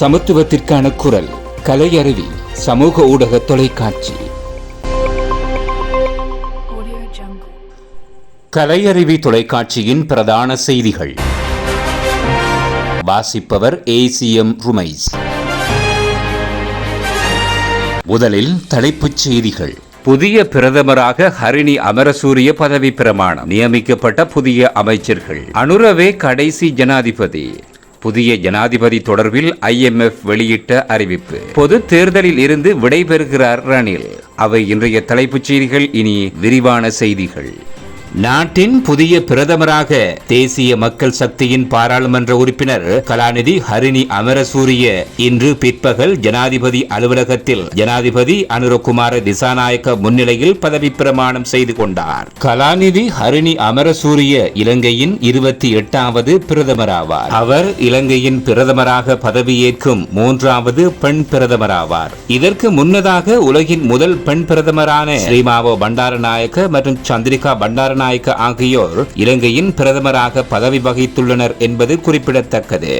சமத்துவத்திற்கான குரல் கலையருவி சமூக ஊடக தொலைக்காட்சி. கலையருவி தொலைக்காட்சியின் பிரதான செய்திகள். வாசிப்பவர் ஏசிஎம் ருமைஸ் முதலில் தலைப்புச் செய்திகள். புதிய பிரதமராக ஹரிணி அமரசூரிய பதவி பிரமாணம். நியமிக்கப்பட்ட புதிய அமைச்சர்கள். அனுரவே கடைசி ஜனாதிபதி. புதிய ஜனாதிபதி தொடர்பில் ஐஎம்எஃப் வெளியிட்ட அறிவிப்பு. பொது தேர்தலில் இருந்து விடைபெறுகிறார் ரணில். அவை இன்றைய தலைப்புச் செய்திகள் இனி விரிவான செய்திகள். நாட்டின் புதிய பிரதமராக தேசிய மக்கள் சக்தியின் பாராளுமன்ற உறுப்பினர் கலாநிதி ஹரிணி அமரசூரிய இன்று பிற்பகல் ஜனாதிபதி அலுவலகத்தில் ஜனாதிபதி அனுரகுமார திசாநாயக்க முன்னிலையில் பதவி பிரமாணம் செய்து கொண்டார். கலாநிதி ஹரிணி அமரசூரிய இலங்கையின் இருபத்தி எட்டாவது பிரதமராவார். அவர் இலங்கையின் பிரதமராக பதவியேற்கும் மூன்றாவது பெண் பிரதமராவார். இதற்கு முன்னதாக உலகின் முதல் பெண் பிரதமரான ஸ்ரீமாவோ பண்டாரநாயக்க மற்றும் சந்திரிகா பண்டாரநாயக்க ஆகியோர் இலங்கையின் பிரதமராக பதவி வகித்துள்ளனர் என்பது குறிப்பிடத்தக்கது.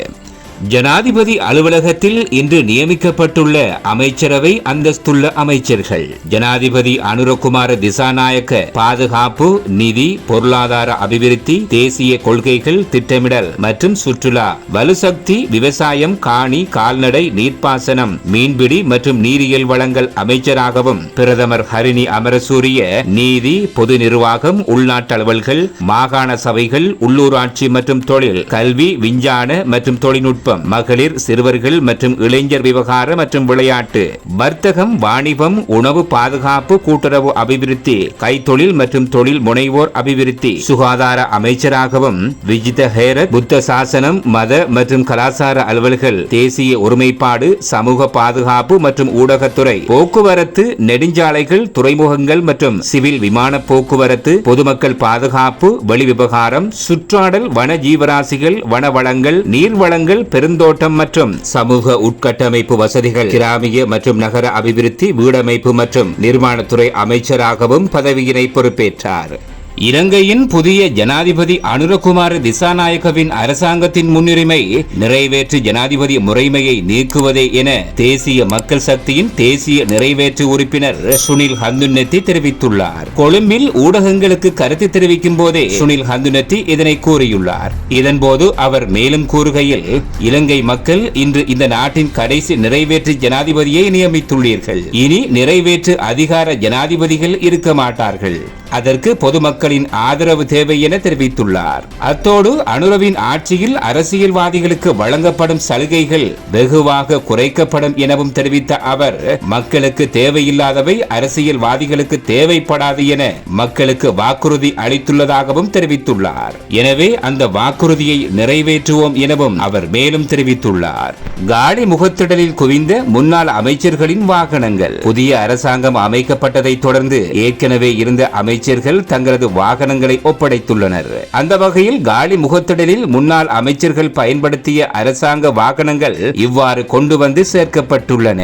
ஜனாதிபதி அலுவலகத்தில் இன்று நியமிக்கப்பட்டுள்ள அமைச்சரவை அந்தஸ்துள்ள அமைச்சர்கள். ஜனாதிபதி அனுரகுமார திசாநாயக்க பாதுகாப்பு நிதி பொருளாதார அபிவிருத்தி தேசிய கொள்கைகள் திட்டமிடல் மற்றும் சுற்றுலா வலுசக்தி விவசாயம் காணி கால்நடை நீர்ப்பாசனம் மீன்பிடி மற்றும் நீரியல் வளங்கள் அமைச்சராகவும் பிரதமர் ஹரிணி அமரசூரிய நீதி பொது நிர்வாகம் உள்நாட்டு அலுவல்கள் மாகாண சபைகள் உள்ளூராட்சி மற்றும் தொழில் கல்வி விஞ்ஞான மற்றும் தொழில்நுட்ப தொழில்நுட்பம் மகளிர் சிறுவர்கள் மற்றும் இளைஞர் விவகார மற்றும் விளையாட்டு. வர்த்தகம் வாணிபம் உணவு பாதுகாப்பு கூட்டுறவு அபிவிருத்தி கைத்தொழில் மற்றும் தொழில் முனைவோர் அபிவிருத்தி. சுகாதார அமைச்சராகவும் விஜித ஹேரத் புத்த சாசனம் மத மற்றும் கலாச்சார அலுவல்கள் தேசிய ஒருமைப்பாடு சமூக பாதுகாப்பு மற்றும் ஊடகத்துறை. போக்குவரத்து நெடுஞ்சாலைகள் துறைமுகங்கள் மற்றும் சிவில் விமான போக்குவரத்து பொதுமக்கள் பாதுகாப்பு வெளிவிவகாரம் சுற்றாடல் வன ஜீவராசிகள் வனவளங்கள் நீர்வளங்கள் பெருந்தோட்டம் மற்றும் சமூக உட்கட்டமைப்பு வசதிகள் கிராமிய மற்றும் நகர அபிவிருத்தி வீடமைப்பு மற்றும் நிர்மாணத்துறை அமைச்சராகவும் பதவியினை பொறுப்பேற்றார். இலங்கையின் புதிய ஜனாதிபதி அனுரகுமார திசாநாயகவின் அரசாங்கத்தின் முன்னுரிமை நிறைவேற்று ஜனாதிபதி முறைமையை நீக்குவதே என தேசிய மக்கள் சக்தியின் தேசிய நிறைவேற்று உறுப்பினர் சுனில் ஹந்துநெத்தி தெரிவித்துள்ளார். கொழும்பில் ஊடகங்களுக்கு கருத்து தெரிவிக்கும் போதே சுனில் ஹந்துநெத்தி இதனை கூறியுள்ளார். இதன்போது அவர் மேலும் கூறுகையில் இலங்கை மக்கள் இன்று இந்த நாட்டின் கடைசி நிறைவேற்று ஜனாதிபதியை நியமித்துள்ளீர்கள். இனி நிறைவேற்று அதிகார ஜனாதிபதிகள் இருக்க மாட்டார்கள். அதற்கு பொதுமக்களின் ஆதரவு தேவை என தெரிவித்துள்ளார். அத்தோடு அனுரவின் ஆட்சியில் அரசியல்வாதிகளுக்கு வழங்கப்படும் சலுகைகள் வெகுவாக குறைக்கப்படும் எனவும் தெரிவித்த அவர் மக்களுக்கு தேவையில்லாதவை அரசியல்வாதிகளுக்கு தேவைப்படாது என மக்களுக்கு வாக்குறுதி அளித்துள்ளதாகவும் தெரிவித்துள்ளார். எனவே அந்த வாக்குறுதியை நிறைவேற்றுவோம் எனவும் அவர் மேலும் தெரிவித்துள்ளார். காலி முகத்திடலில் குவிந்த முன்னாள் அமைச்சர்களின் வாகனங்கள் புதிய அரசாங்கம் அமைக்கப்பட்டதை தொடர்ந்து ஏற்கனவே இருந்த அமைச்சர்கள் தங்களது வாகனங்களை ஒப்படைத்துள்ளனர். அந்த வகையில் காலி முகத்திடலில் முன்னாள் அமைச்சர்கள் பயன்படுத்திய அரசாங்க வாகனங்கள் இவ்வாறு கொண்டு வந்து சேர்க்கப்பட்டுள்ளன.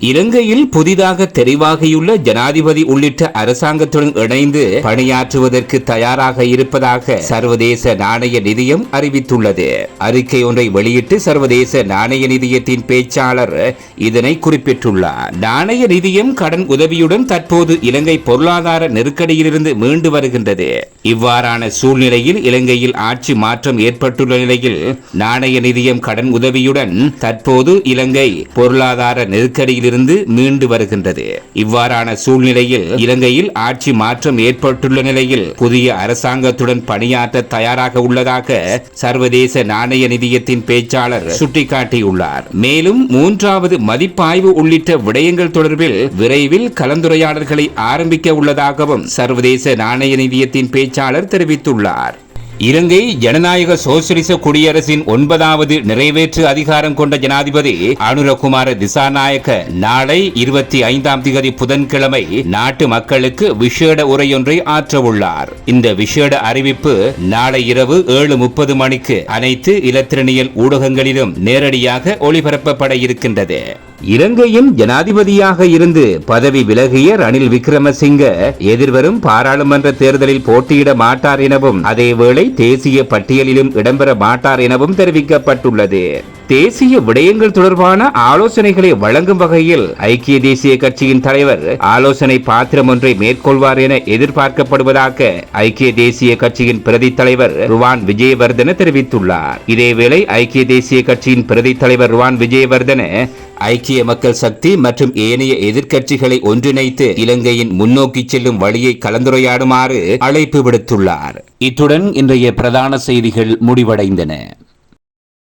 இலங்கையில் புதிதாக தெரிவாகியுள்ள ஜனாதிபதி உள்ளிட்ட அரசாங்கத்துடன் இணைந்து பணியாற்றுவதற்கு தயாராக இருப்பதாக சர்வதேச நாணய நிதியம் அறிவித்துள்ளது. அறிக்கை ஒன்றை வெளியிட்டு சர்வதேச நாணய நிதியத்தின் பேச்சாளர் இதனை குறிப்பிட்டுள்ளார். நாணய நிதியம் கடன் உதவியுடன் தற்போது இலங்கை பொருளாதார நெருக்கடியிலிருந்து மீண்டு வருகின்றது. இவ்வாறான சூழ்நிலையில் இலங்கையில் ஆட்சி மாற்றம் ஏற்பட்டுள்ள நிலையில் நாணய நிதியம் கடன் உதவியுடன் தற்போது இலங்கை பொருளாதார நெருக்கடியில் இருந்து மீண்டு வருகின்றது. இவ்வாறான சூழ்நிலையில் இலங்கையில் ஆட்சி மாற்றம் ஏற்பட்டுள்ள நிலையில் புதிய அரசாங்கத்துடன் பணியாற்ற தயாராக உள்ளதாக சர்வதேச நாணய நிதியத்தின் பேச்சாளர் சுட்டிக்காட்டியுள்ளார். மேலும் மூன்றாவது மதிப்பாய்வு உள்ளிட்ட விடயங்கள் தொடர்பில் விரைவில் கலந்துரையாடல்களை ஆரம்பிக்க உள்ளதாகவும் சர்வதேச நாணய நிதியத்தின் பேச்சாளர் தெரிவித்துள்ளார். இலங்கை ஜனநாயக சோசியலிச குடியரசின் ஒன்பதாவது நிறைவேற்று அதிகாரம் கொண்ட ஜனாதிபதி அனுரகுமார திசாநாயக்க நாளை இருபத்தி ஐந்தாம் திகதி புதன்கிழமை நாட்டு மக்களுக்கு விசேட உரையொன்றை ஆற்றவுள்ளார். இந்த விசேட அறிவிப்பு நாளை இரவு ஏழு முப்பது மணிக்கு அனைத்து இலத்திரனியல் ஊடகங்களிலும் நேரடியாக ஒளிபரப்பப்பட இருக்கின்றது. இலங்கையின் ஜனாதிபதியாக இருந்து பதவி விலகிய ரணில் விக்ரமசிங்க எதிர்வரும் பாராளுமன்ற தேர்தலில் போட்டியிட மாட்டார் எனவும் அதேவேளை தேசிய பட்டியலிலும் இடம்பெற மாட்டார் எனவும் தெரிவிக்கப்பட்டுள்ளது. தேசிய விடயங்கள் தொடர்பான ஆலோசனைகளை வழங்கும் வகையில் ஐக்கிய தேசிய கட்சியின் தலைவர் ஆலோசனை பாத்திரம் ஒன்றை மேற்கொள்வார் என எதிர்பார்க்கப்படுவதாக ஐக்கிய தேசிய கட்சியின் பிரதி தலைவர் ருவான் விஜயவர்தன தெரிவித்துள்ளார். இதேவேளை ஐக்கிய தேசிய கட்சியின் பிரதி தலைவர் ருவான் விஜயவர்தன ஐக்கிய மக்கள் சக்தி மற்றும் ஏனைய எதிர்க்கட்சிகளை ஒன்றிணைத்து இலங்கையின் முன்னோக்கி செல்லும் வழியை கலந்துரையாடுமாறு அழைப்பு விடுத்துள்ளார். இத்துடன் இன்றைய பிரதான செய்திகள் முடிவடைந்தன.